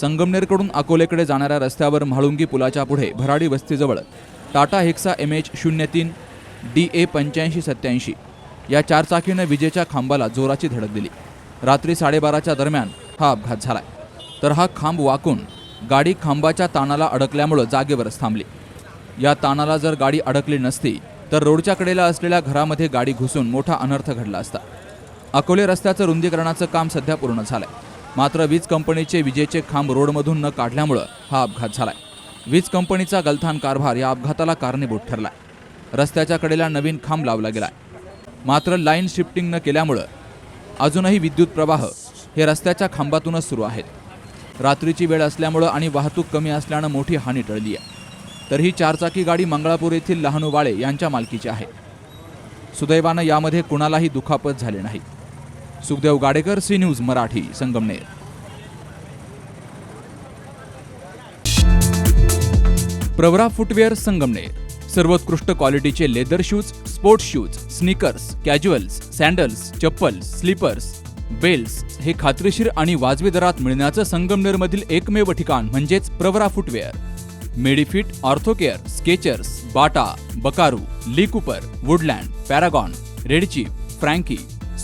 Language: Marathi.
संगमनेरकडून अकोलेकडे जाणाऱ्या रस्त्यावर म्हाळुंगी पुलाच्या पुढे भराडी वस्तीजवळ टाटा हेक्सा एम एच शून्य तीन डी ए पंच्याऐंशी सत्याऐंशी या चारचाकीनं विजेच्या खांबाला जोराची धडक दिली. रात्री साडेबाराच्या दरम्यान हा अपघात झालाय. तर हा खांब वाकून गाडी खांबाच्या ताणाला अडकल्यामुळं जागेवरच थांबली. या ताणाला जर गाडी अडकली नसती तर रोडच्या कडेला असलेल्या घरामध्ये गाडी घुसून मोठा अनर्थ घडला असता. अकोले रस्त्याचं रुंदीकरणाचं काम सध्या पूर्ण झालंय. मात्र वीज कंपनीचे विजेचे खांब रोडमधून न काढल्यामुळं हा अपघात झालाय. वीज कंपनीचा गलथान कारभार या अपघाताला कारणीभूत ठरलाय. रस्त्याच्या कडेला नवीन खांब लावला गेलाय. मात्र लाईन शिफ्टिंग न केल्यामुळं अजूनही विद्युत प्रवाह हे रस्त्याच्या खांबातूनच सुरू आहेत. रात्रीची वेळ असल्यामुळं आणि वाहतूक कमी असल्यानं मोठी हानी टळली आहे तर ही चारचाकी गाडी मंगळापूर येथील लहानू वाळे यांच्या मालकीची आहे. सुदैवानं यामध्ये कुणालाही दुखापत झाले नाही. Sukhdev Gadekar C News Marathi Sangamner. Pravara footwear Sangamner. सर्वोत्कृष्ट क्वालिटीचे leather shoes sports shoes sneakers casuals sandals chappal slippers belts हे खात्रीशीर आणि वाजवी दरात मिळण्याचं संगमनेरमधील एकमेव ठिकाण म्हणजेच Pravara footwear. Medifit Orthocare Skechers Bata Buckaroo Lee Cooper Woodland Paragon Red Chief Frankie